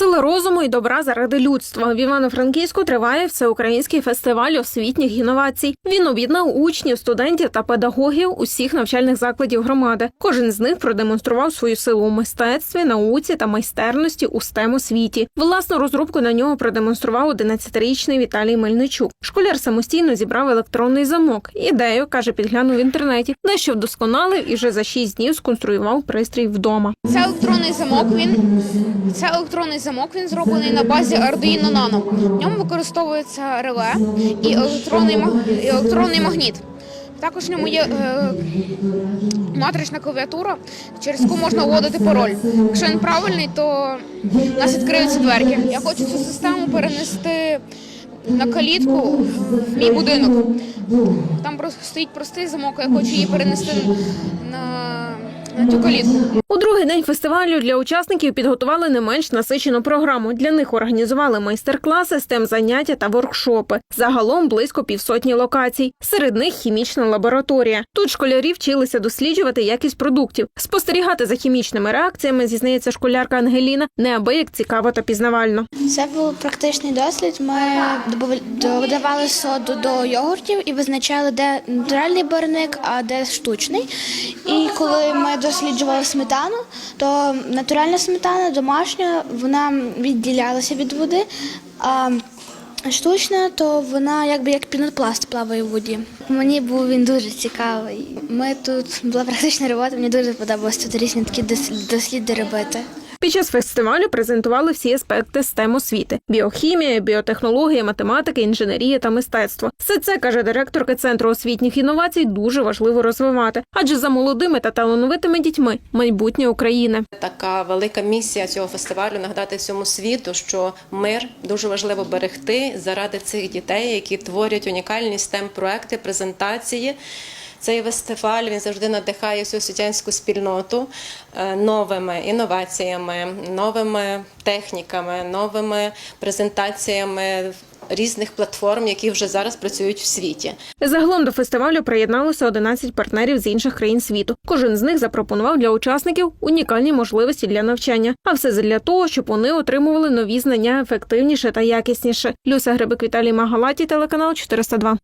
Сила розуму і добра заради людства. В Івано-Франківську триває всеукраїнський фестиваль освітніх інновацій. Він об'єднав учнів, студентів та педагогів усіх навчальних закладів громади. Кожен з них продемонстрував свою силу у мистецтві, науці та майстерності у stem освіті. Власну розробку на нього продемонстрував 11-річний Віталій Мельничук. Школяр самостійно зібрав електронний замок. Ідею каже, підглянув в інтернеті. Дещо вдосконалив і вже за 6 днів сконструював пристрій вдома. Це електронний замок. Він це електронний замок. Він зроблений на базі Arduino Nano. В ньому використовується реле і електронний і електронний магніт. Також в ньому є е, матрична клавіатура, через яку можна вводити пароль. Якщо він правильний, то у нас відкриються дверки. Я хочу цю систему перенести на калітку в мій будинок. Там стоїть простий замок, я хочу її перенести на. У другий день фестивалю для учасників підготували не менш насичену програму. Для них організували майстер-класи, stem заняття та воркшопи. Загалом близько півсотні локацій. Серед них хімічна лабораторія. Тут школярі вчилися досліджувати якість продуктів, спостерігати за хімічними реакціями, зізнається школярка Ангеліна, неабияк цікаво та пізнавально. Це був практичний дослід. Ми додавали соду до йогуртів і визначали, де натуральний барвник, а де штучний. І коли ми досліджували сметану, то натуральна сметана, домашня, вона відділялася від води. А штучна, то вона якби як пінопласт плаває в воді. Мені був він дуже цікавий. Ми тут була практична робота, мені дуже подобалось тут різні такі дос- досліди робити. Під час фестивалю презентували всі аспекти STEM освіти: біохімія, біотехнологія, математика, інженерія та мистецтво. Все це каже директорка центру освітніх інновацій. Дуже важливо розвивати, адже за молодими та талановитими дітьми майбутнє України. Така велика місія цього фестивалю нагадати всьому світу, що мир дуже важливо берегти заради цих дітей, які творять унікальні stem проекти, презентації. Цей фестиваль він завжди надихає всю освітянську спільноту е, новими інноваціями, новими техніками, новими презентаціями різних платформ, які вже зараз працюють в світі. Загалом до фестивалю приєдналося 11 партнерів з інших країн світу. Кожен з них запропонував для учасників унікальні можливості для навчання. А все для того, щоб вони отримували нові знання ефективніше та якісніше. Люся Грибик Віталій Магалаті, телеканал 402.